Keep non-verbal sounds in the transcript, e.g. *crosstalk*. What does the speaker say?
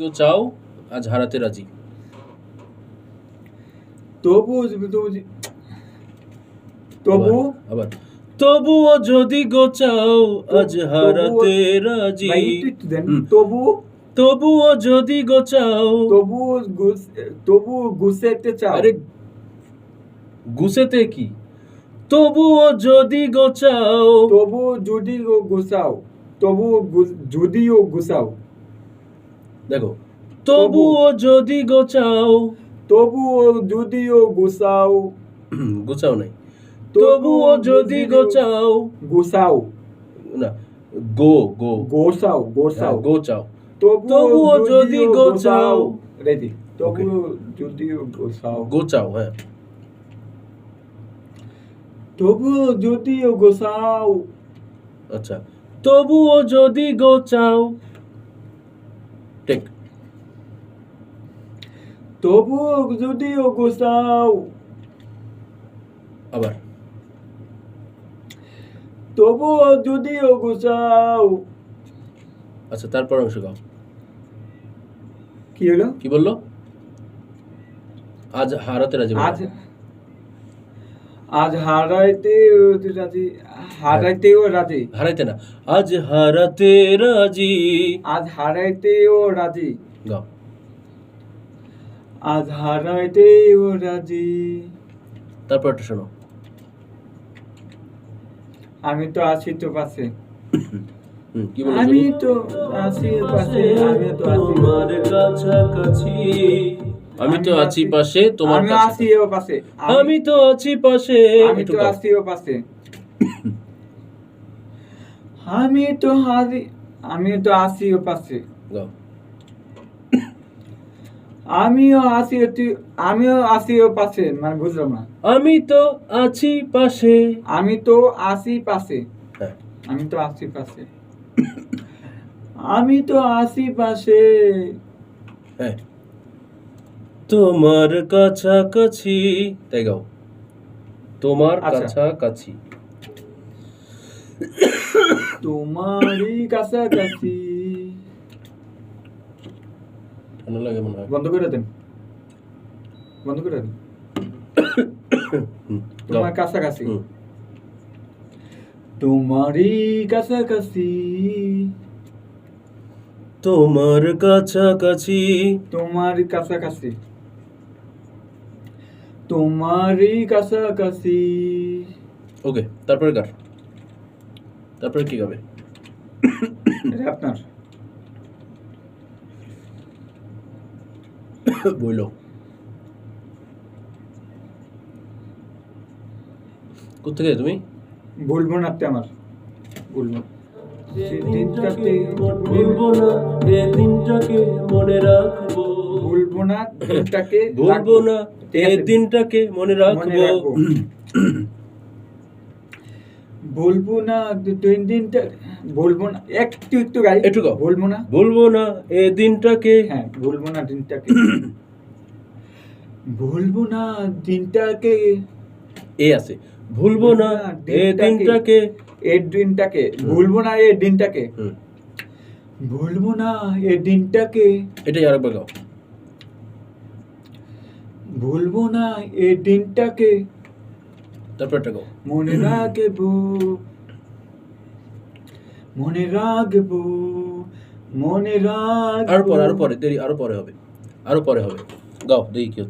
কেউ চাও আজ হারাতে রাজি। তবু তবু আবার- তবুও যদি গো চাও আজ হারাতে রাজি। তবু তবুও? যদি গো চাও। তবু তবু গুছাইতে চাও। আরে গুছেতে কি? তবুও যদি গো চাও। তবু যদি ও গুছাও তবু যদিও গুছাও দেখো তবুও যদি গো চাও তবুও যদিও গুছাও গুছাও নাই তবুও যদি গো চাও গুছাও। না গো গো। গোসাও গোসাও হ্যাঁ, গো চাও তবুও যদি গোছাও। রেডি তবুও যদিও গোছাও। গো চাও হ্যাঁ। তবুও যদিও গোছাও। আচ্ছা তবুও যদি গো চাও টেক তবুও যদিও গোছাও আবার তবুও যদিও গোছাও আচ্ছা তারপর অংশ গাও কি হলো কি বলল আজ হারাতে রাজি বলো। আজ আজ হারাইতে রাজি? হারাইতেও রাজি। হারাইতে না। আজ হারাতে রাজি। আজ হারাইতেও রাজি। গাও আজ হারাইতেও রাজি। তারপর একটা শোনো। আমি তো আছি তো পাশে। আমি তো আছি পাশে আমি তো আছি। তোমার কাছাকাছি। আমি তো আছি পাশে তোমার আমি আছি ও পাশে। আমি তো আছি পাশে। আমি তো আছি ও পাশে। আমি তো হারি আমি তো আছি ও পাশে। আমিও আছি আমিও আছি ও পাশে। মানে বুঝলাম না। আমি তো আছি পাশে। আমি তো আছি পাশে। হ্যাঁ। আমি তো আছি পাশে। আমি তো আছি পাশে। হ্যাঁ। তোমার কাছাকাছি। তাই গাও তোমার আচ্ছা। কাছাকাছি। তোমারই কাছাকাছি। ঠান্ডা লাগে মনে হয়? বন্ধ করে দেন। বন্ধ করে দেন। *coughs* তোমার কাছাকাছি। তোমারই কাছাকাছি। তোমার কাছাকাছি। তোমার কাছাকাছি। তোমারই কাছাকাছি। ওকে তারপরে কার? তারপরে কি গাবে? আপনার। বইলো। কোথেকে তুমি? বলব না আপনি আমার। বলব সেদিনটাতে ভুলবো না এ দিনটাকে মনে রাখব। বলব না *coughs* দিনটাকে ভুলবো না এ আছে? দিনটাকে মনে রাখব। বলব *coughs* না দিন দিনটা বলব না। একটু একটু গাই একটু। বলব না। ভুলবো না এ দিনটাকে। হ্যাঁ বলব না দিনটাকে। *coughs* বলব না দিনটাকে। এ আছে। ভুলবো না এ দিনটাকে। এই দিনটাকে। ভুলবো না এই দিনটাকে। ভুলবো না এই দিনটাকে। এটাই আরেকবার গাও। ভুলবো না এই দিনটাকে। তারপর একটা গাও মনে রাখব মনে রাখব মনে রাখ আরও পরে আরও পরে দেরি আরও পরে হবে। আরও পরে হবে। গাও দেখি কি হচ্ছে।